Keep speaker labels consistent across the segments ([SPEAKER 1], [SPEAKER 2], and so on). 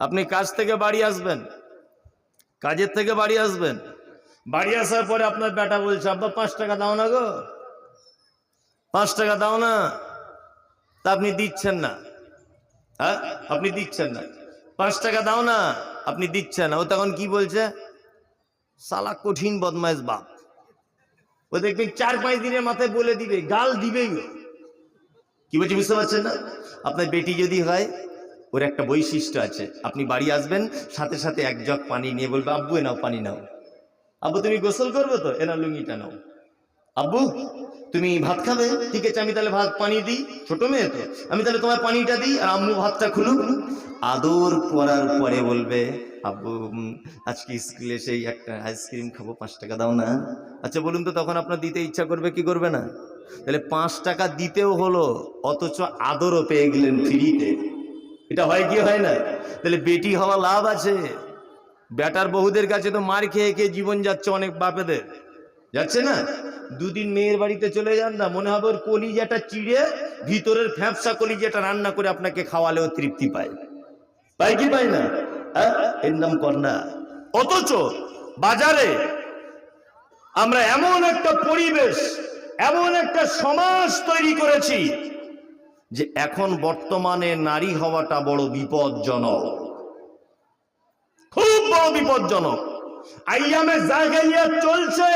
[SPEAKER 1] আপনি কাজ থেকে বাড়ি আসবেন। কাজের থেকে বাড়ি আসবেন। বাড়ি আসার পরে আপনার বেটা বলছে, আব্বা, পাঁচ টাকা দাও না গো। পাঁচ টাকা দাও না? তা আপনি দিচ্ছেন না। হ্যাঁ? আপনি দিচ্ছেন না। পাঁচ টাকা দাও না। আপনি দিচ্ছেন না। ও তখন কি বলছে? সালা কঠিন বদমাইশ বাপ। ও দেখবেন চার পাঁচ দিনের মাথায় বলে দিবে, গাল দিবেই। কি বলছি বুঝতে পারছেন না? আপনার বেটি যদি হয় ওর একটা বৈশিষ্ট্য আছে। আপনি বাড়ি আসবেন, সাথে সাথে এক জগ পানি নিয়ে বলবে, আব্বু, এ নাও পানি নাও। আব্বু, তুমি গোসল করবে তো? এনা লুঙ্গিটা নাও। আব্বু, তুমি ভাত খাবে? ঠিক আছে, আমি তাহলে ভাত, পানি দিই। ছোট মেয়ে তো? আমি তাহলে তোমার পানিটা দিই আর আম্মু ভাতটা খুলুক। আদর করার পরে বলবে, আব্বু আজকে স্কুলে সেই একটা আইসক্রিম খাব, পাঁচ টাকা দাও না। আচ্ছা বলুন তো, তখন আপনার দিতে ইচ্ছা করবে, কি করবে না? তাহলে পাঁচ টাকা দিতেও হলো, অথচ আদরও পেয়ে গেলেন ফ্রিতে। এটা হয় কি হয় না? তাহলে বেটি হওয়া লাভ আছে। বেটার বহুদের কাছে তো মার খেয়ে খেয়ে জীবন যাচ্ছে অনেক বাপেদের। যাচ্ছে না? দুদিন মেয়ের বাড়িতে চলে যান না, মনে হবে ওর কলিজাটা চিড়ে ভিতরের ফ্যাপসা কলিজাটা রান্না করে আপনাকে খাওয়ালেও তৃপ্তি পায়। পায় কি পায় না? হ্যাঁ? এর নাম কন্যা। অথচ বাজারে আমরা এমন একটা পরিবেশ, এমন একটা সমাজ তৈরি করেছি যে এখন বর্তমানে নারী হওয়াটা বড় বিপজ্জনক। খুব বড় বিপজ্জনক। আইয়ামে জাহেলিয়াত চলছে।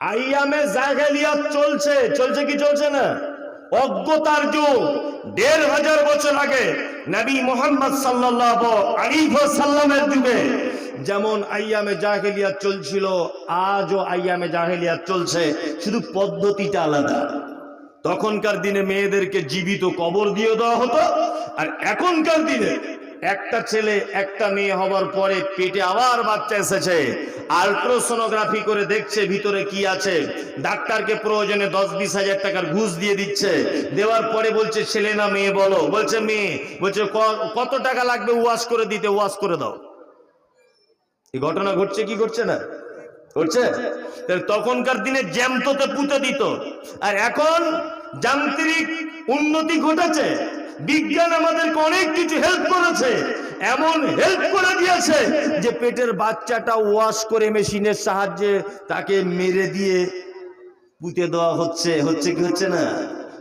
[SPEAKER 1] আইয়ামে জাহেলিয়াত চলছে। চলছে কি চলছে না? অজ্ঞতার যুগ। দেড় হাজার বছর আগে নবী মোহাম্মদ সাল্লাল্লাহু আলাইহি সাল্লামের যুগে যেমন আইয়ামে জাহেলিয়াত চলছিল, আজও আইয়ামে জাহেলিয়াত চলছে। শুধু পদ্ধতিটা আলাদা। তখনকার দিনে মেয়েদেরকে জীবিত কবর দিয়ে দেওয়া হতো, আর এখনকার দিনে একটা ছেলে, একটা মেয়ে হবার পরে পেটে আবার বাচ্চা এসেছে। আল্ট্রাসোনোগ্রাফি করে দেখছে ভিতরে কি আছে। ডাক্তারকে প্রয়োজনে দশ বিশ হাজার টাকার ঘুষ দিয়ে দিচ্ছে। দেওয়ার পরে বলছে, ছেলে না মেয়ে বলো। বলছে, মেয়ে। বলছে কত টাকা লাগবে ওয়াশ করে দিতে? ওয়াশ করে দাও। এই ঘটনা ঘটছে কি ঘটছে না? করছে তখনকার দিনে জ্যামতোতে পুঁতে দিত। আর এখন যান্ত্রিক উন্নতি ঘটেছে। বিজ্ঞান আমাদেরকে অনেক কিছু হেল্প করেছে। এমন হেল্প করে দিয়েছে যে পেটের বাচ্চাটা ওয়াশ করে মেশিনের সাহায্যে তাকে মেরে দিয়ে পুঁতে দেওয়া হচ্ছে। হচ্ছে কি হচ্ছে না?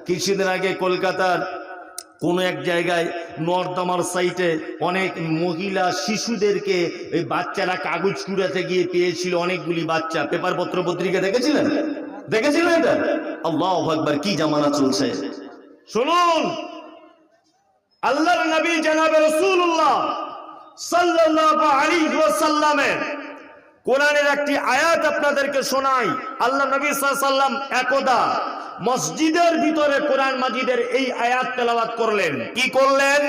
[SPEAKER 1] কিছুদিন আগে কলকাতার কোনো এক জায়গায় নর্দমার সাইটে অনেক মহিলা শিশুদেরকে ওই বাচ্চারা কাগজ কুড়াতে গিয়ে পেয়েছিল অনেকগুলি বাচ্চা। পেপার পত্র পত্রিকা দেখেছিলেন? দেখেছিলেন এটা? আল্লাহ একবার কি জামানা চলছে? শুনুন। আল্লাহর নবী জানাবে রসুল্লাহ সাল্লাল্লাহু আলাইহি ওয়াসাল্লামের কোরআনের একটি আয়াত আপনাদেরকে শোনাই। আল্লাহ নবী সাল্লাম একদা মসজিদের ভিতরে কোরআন মাজিদের এই আয়াত তেলাওয়াত করলেন। কি করলেন?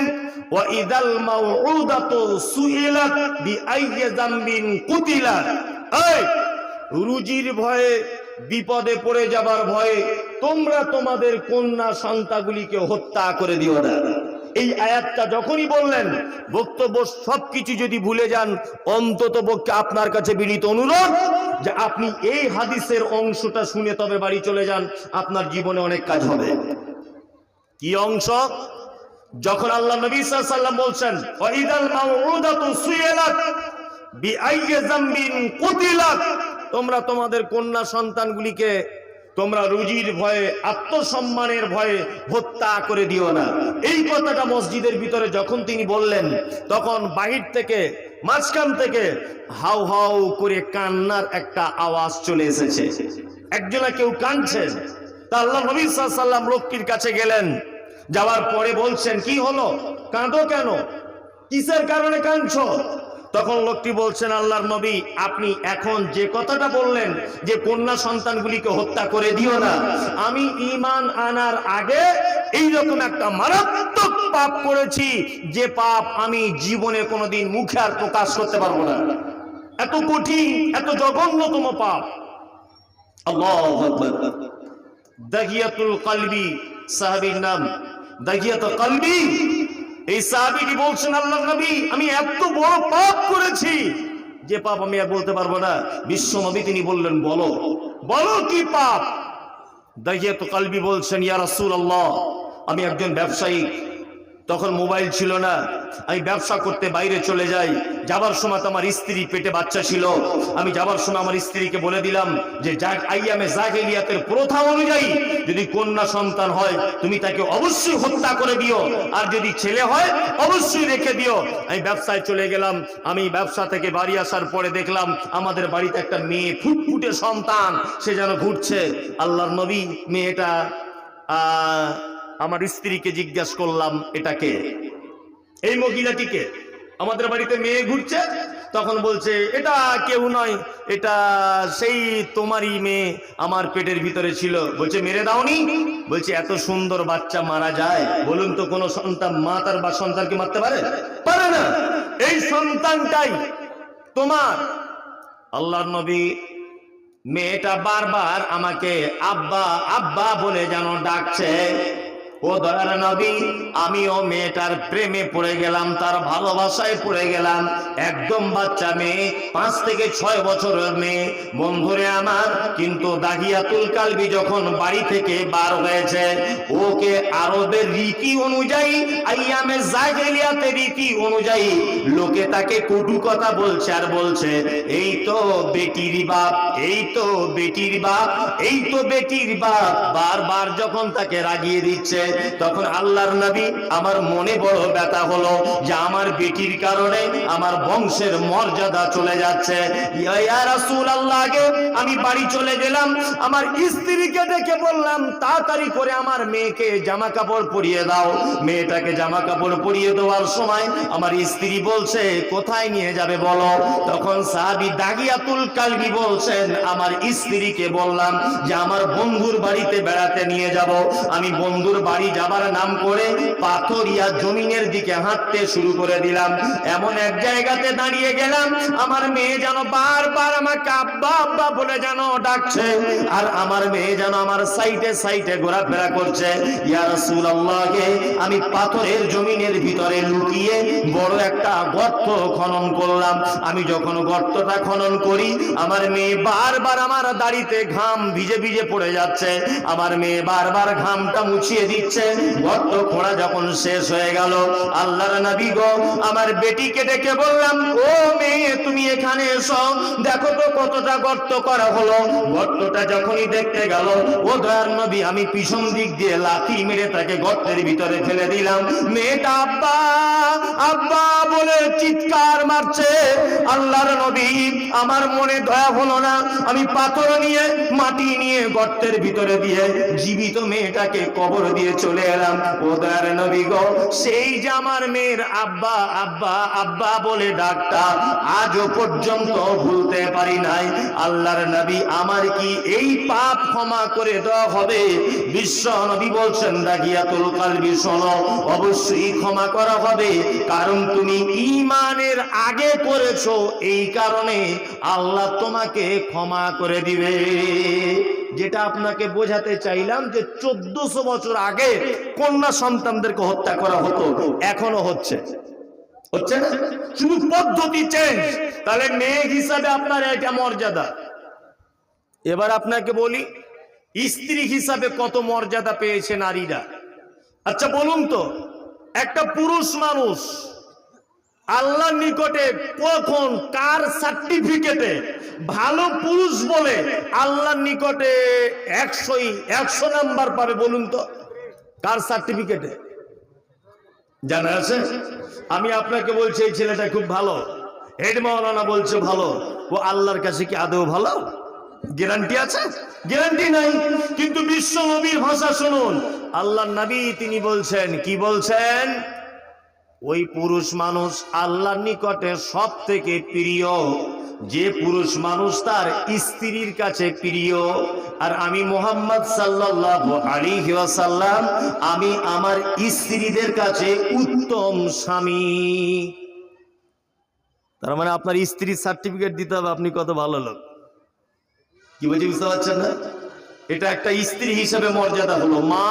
[SPEAKER 1] ওয়া ইদাল মাউউদাতু সুইলাত বিআইয়ি যামবিন কুতিলাত। এই, রুজির ভয়ে বিপদে পড়ে যাবার ভয়ে তোমরা তোমাদের কন্যা সন্তানগুলিকে হত্যা করে দিও না। এই আয়াতটা যখনই বললেন, বক্তব্য সবকিছু যদি ভুলে যান, অন্তত পক্ষে আপনার কাছে বিনীত অনুরোধ যে আপনি এই হাদিসের অংশটা শুনে তবে বাড়ি চলে যান, আপনার জীবনে অনেক কাজ হবে। কি অংশ? যখন আল্লাহ নবী সাল্লাম বলছেন বিআইয়ি যামবিন কুতিলাত তোমরা তোমাদের কন্যা সন্তানগুলিকে তোমরা রুজির ভয়ে, আত্মসম্মানের ভয়ে হত্যা করে দিও না। এই কথাটা মসজিদের ভিতরে যখন তিনি বললেন, তখন বাহির থেকে, মাঝখান থেকে হাউ হাউ করে কান্নার একটা আওয়াজ চলে এসেছে। একজনা কেউ কাঁদছেন তা আল্লাহ নবী সাল্লাম লোকটির কাছে গেলেন। যাওয়ার পরে বলছেন, কি হলো? কাঁদো কেন? কিসের কারণে কাঁদছো? তখন লোকটি বলছেন, আল্লাহর নবী, আপনি এখন যে কথাটা বললেন যে কন্যা সন্তানগুলিকে হত্যা করে দিও না, আমি ইমান আনার আগে এই রকম একটা মারাত্মক পাপ করেছি যে পাপ আমি জীবনে কোনোদিন মুখে আর প্রকাশ করতে পারব না। এত কঠিন, এত জঘন্যতম পাপ। আল্লাহু দাহিয়াতুল কলবি, সাহাবীর নাম দাহিয়াতুল কলবি। এই সাহাবিটি বলছেন আল্লাহ নবী, আমি এত বড় পাপ করেছি যে পাপ আমি আর বলতে পারব না। বিশ্ব নবী তিনি বললেন, বলো বলো কি পাপ? দাহিয়াত কালবি বলছেন, ইয়া আল্লাহ আমি একজন ব্যবসায়ী তখন মোবাইল ছিল না। আমি ব্যবসা করতে বাইরে চলে যাই। যাবার সময় তো আমার স্ত্রী পেটে বাচ্চা ছিল। আমি যাবার সময় আমার স্ত্রীকে বলে দিলাম যে আইয়ামে জাহেলিয়াতের প্রথা অনুযায়ী যদি কন্যা সন্তান হয় তুমি তাকে অবশ্যই হত্যা করে দিও। আর যদি ছেলে হয় অবশ্যই রেখে দিও। আমি ব্যবসায় চলে গেলাম। আমি ব্যবসা থেকে বাড়ি আসার পরে দেখলাম আমাদের বাড়িতে একটা মেয়ে ফুটফুটে সন্তান। সে যেন ঘুরছে। আল্লাহর নবী মেয়েটা আহ, আমার স্ত্রীকে জিজ্ঞাসা করলাম এটাকে এই মহিলাটিকে। আমাদের বাড়িতে মেয়ে ঘুরছে? তখন বলছে, এটা কেউ নয়, এটা সেই তোমারই মেয়ে, আমার পেটের ভিতরে ছিল। বলছে, মেরে দাওনি? বলছে, এত সুন্দর বাচ্চা মারা যায়, বলুন তো কোন সন্তান মা তার বা সন্তানকে মারতে পারে? পারে না, এই সন্তানটাই তোমার। আল্লাহর নবী মেয়েটা বারবার আমাকে আব্বা আব্বা বলে যেন ডাকছে। ও দয়ার নবী আমিও মেয়েটার প্রেমে পড়ে গেলাম, তার ভালোবাসায় পড়ে গেলাম। একদম বাচ্চা মেয়ে, পাঁচ থেকে ছয় বছরের মেয়ে। বন্ধুরে আমার, কিন্তু দাহিয়াতুল কালবি যখন বাড়ি থেকে বার হয়েছে, ওকে আরবের রীতি অনুযায়ী, আইয়ামে জাহেলিয়াতের রীতি অনুযায়ী লোকে তাকে কটু কথা বলছে আর বলছে, এই তো বেটির বাপ, এই তো বেটির বাপ, এই তো বেটির বাপ। বারবার যখন তাকে রাগিয়ে দিচ্ছে তখন আল্লাহর নবী আমার মনে বড় ব্যথা হলো যে আমার বেটির কারণে আমার বংশের মর্যাদা চলে যাচ্ছে। আমি বাড়ি চলে গেলাম, আমার স্ত্রীকে ডেকে বললাম, তাড়াতাড়ি করে আমার মেয়েকে জামা কাপড় পরিয়ে দাও। মেয়েটাকে জামা কাপড় পরিয়ে দেওয়ার সময় আমার স্ত্রী বলছে, কোথায় নিয়ে যাবে বলো? তখন সাহাবি দাগিয়াতুল কালবি বলছেন, আমার স্ত্রীকে বললাম যে আমার বন্ধুর বাড়িতে বেড়াতে নিয়ে যাব। আমি বন্ধুর বাড়ি যাবার নাম করে পাথরিয়া জমিনের দিকে হাঁটতে শুরু করে দিলাম। এমন এক জায়গাতে দাঁড়িয়ে গেলাম, আমার মেয়ে যেন বারবার আমাকে আব্বা আব্বা বলে যেন ডাকছে, আর আমার মেয়ে যেন আমার সাইডে সাইডে ঘোরাফেরা করছে। ইয়া রাসূলুল্লাহকে, আমি পাথরের জমিনের ভিতরে লুকিয়ে বড় একটা গর্ত খনন করলাম। আমি যখন গর্তটা খনন করি, আমার মেয়ে বারবার আমার দাড়িতে ঘাম ভিজে ভিজে পড়ে যাচ্ছে। আমার মেয়ে বারবার ঘামটা মুছিয়ে দিচ্ছে। গর্ত খোঁড়া যখন শেষ হয়ে গেল, আল্লাহর নবী গো, আমার বেটিকে ডেকে বললাম, ও মেয়ে, তুমি এখানে এসো। দেখো তো কতটা গর্ত করা হলো। গর্তটা যখনই দেখতে গেল, ও দয়ার নবী, আমি পিছন দিক দিয়ে লাথি মেরে তাকে গর্তের ভিতরে ফেলে দিলাম। মেয়েটা আব্বা আব্বা বলে চিৎকার মারছে। আল্লাহর নবী, আমার মনে দয়া হলো না। আমি পাথর নিয়ে, মাটি নিয়ে গর্তের ভিতরে দিয়ে জীবিত মেয়েটাকে কবর দিয়ে চলে এলাম। ও দয়ার নবী গো, সেই যে আমার মেয়ের আব্বা আব্বা আব্বা বলে ডাকটা আজও পর্যন্ত ভুলতে পারি নাই। আল্লাহর নবী আমার কি এই পাপ ক্ষমা করে দেওয়া হবে? বিশ্ব নবী বলছেন, দাগিয়াতুল কালবি, শোনো, অবশ্যই ক্ষমা করা হবে। কারণ তুমি ইমানের আগে করেছ, এই কারণে আল্লাহ তোমাকে ক্ষমা করে দিবে। যেটা আপনাকে বোঝাতে চাইলাম যে চোদ্দশো বছর আগে কন্যা সন্তানদেরকে হত্যা করা হতো, এখনও হচ্ছে। হচ্ছে পদ্ধতি চেঞ্জ তাহলে মেয়ে হিসাবে আপনার এটা মর্যাদা। এবার আপনাকে বলি, স্ত্রী হিসাবে কত মর্যাদা পেয়েছে নারীরা? আচ্ছা বলুন তো, একটা পুরুষ মানুষ আল্লাহর নিকটে কখন কার সার্টিফিকেটে ভালো পুরুষ বলে আল্লাহর নিকটে একশোই, একশো নাম্বার পাবে বলুন তো? কার সার্টিফিকেটে জানা আছে? আমি আপনাকে বলছি, এই ছেলেটা খুব ভালো। হেড মাওলানা বলছে ভালো। ও আল্লাহর কাছে কি আদৌ ভালো? গ্যারান্টি আছে? গ্যারান্টি নাই। কিন্তু বিশ্ব নবীর ভাষা শুনুন। আল্লাহ নবী তিনি বলছেন, কি বলছেন? ওই পুরুষ মানুষ আল্লাহর নিকটে সব থেকে প্রিয়। যে পুরুষ মানুষ তার স্ত্রীর কাছে প্রিয়। আর আমি মোহাম্মদ সাল্লাল্লাহু আলাইহি ওয়াসাল্লাম, আমি আমার স্ত্রীদের কাছে উত্তম স্বামী। তার মানে আপনার স্ত্রীর সার্টিফিকেট দিতে হবে, আপনি কত ভালো লোক। কি বলছি, বুঝতে পারছেন না? এটা একটা স্ত্রী হিসেবে মর্যাদা হলো। মা,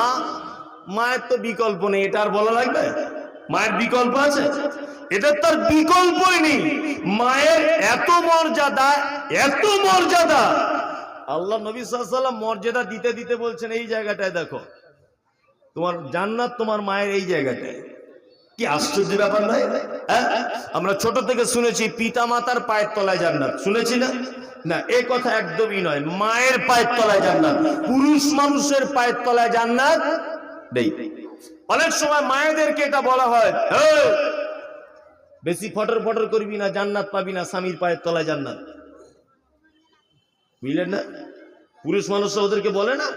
[SPEAKER 1] মায়ের তো বিকল্প নেই, এটা আর বলা লাগবে? মায়ের বিকল্প আছে? এটা তার বিকল্পই নেই। মায়ের এত মর্যাদা এত মর্যাদা। আল্লাহ নবী সাল্লাম মর্যাদা দিতে দিতে বলছেন, এই জায়গাটায় দেখো, তোমার জান্নাত তোমার মায়ের এই জায়গাটায়। কি আশ্চর্য ব্যাপার নয় হ্যাঁ? আমরা ছোট থেকে শুনেছি পিতা মাতার পায়ের তলায় জান্নাত। শুনেছি না? না, এ কথা একদমই নয়। মায়ের পায়ের তলায় জান্নাত। পুরুষ মানুষের পায়ের তলায় জান্নাত নেই। অনেক সময় মায়েদেরকে এটা বলা হয় বেশি ফটর ফটর করবি না, জান্নাত পাবি না, স্বামীর পায়ের তলায় জান্নাত। বুঝলেন না? পুরুষ মানুষ ওদেরকে বলে না,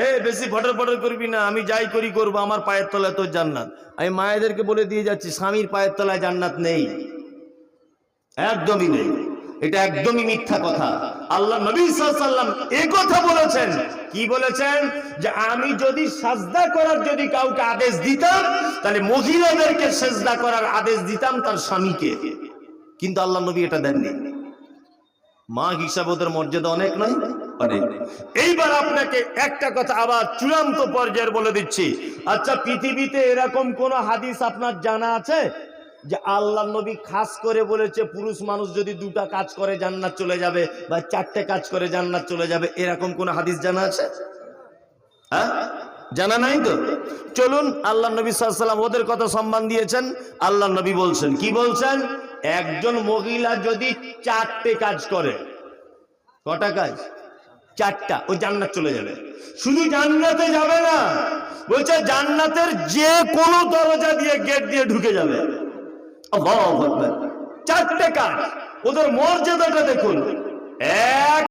[SPEAKER 1] এ, বেশি ফটর ফটর করবি না, আমি যাই করি করব, আমার পায়ের তলায় তোর জান্নাত। আমি মায়েদেরকে বলে দিয়ে যাচ্ছি, স্বামীর পায়ের তলায় জান্নাত নেই। একদমই নেই। এটা একদমই মিথ্যা কথা। আল্লাহ নবী সাল্লাম এ কথা বলেছেন। কি বলেছেন? যে আমি যদি সাজদা করার যদি কাউকে আদেশ দিতাম, তাহলে মহিলাদেরকে সেজদা করার আদেশ দিতাম তার স্বামীকে। কিন্তু আল্লাহ নবী এটা দেননি। মা হিসাবে ওদের মর্যাদা অনেক নয়? এইবার আপনাকে একটা কথা আবার চূড়ান্ত পর্যায়ের বলে দিচ্ছি। আচ্ছা পৃথিবীতে এরকম কোন হাদিস আপনার জানা আছে? যে আল্লাহ নবী খাস করে বলেছে, পুরুষ মানুষ যদি দুটা কাজ করে, জান্নাত চলে যাবে বা চারটে কাজ করে, জান্নাত চলে যাবে। এরকম কোন হাদিস জানা আছে? হ্যাঁ? জানা নাই তো? চলুন, আল্লাহ নবী সাল্লাম ওদের কথা সম্মান দিয়েছেন। আল্লাহ নবী বলছেন, কি বলছেন? একজন মহিলা যদি চারটে কাজ করে, কটা কাজ? চারটা, ও জান্নাত চলে যাবে। শুধু জান্নাতে যাবে না, বলছে জান্নাতের যে কোনো দরজা দিয়ে, গেট দিয়ে ঢুকে যাবে। চারটে কাজ। ওদের মর্যাদাটা দেখুন। এক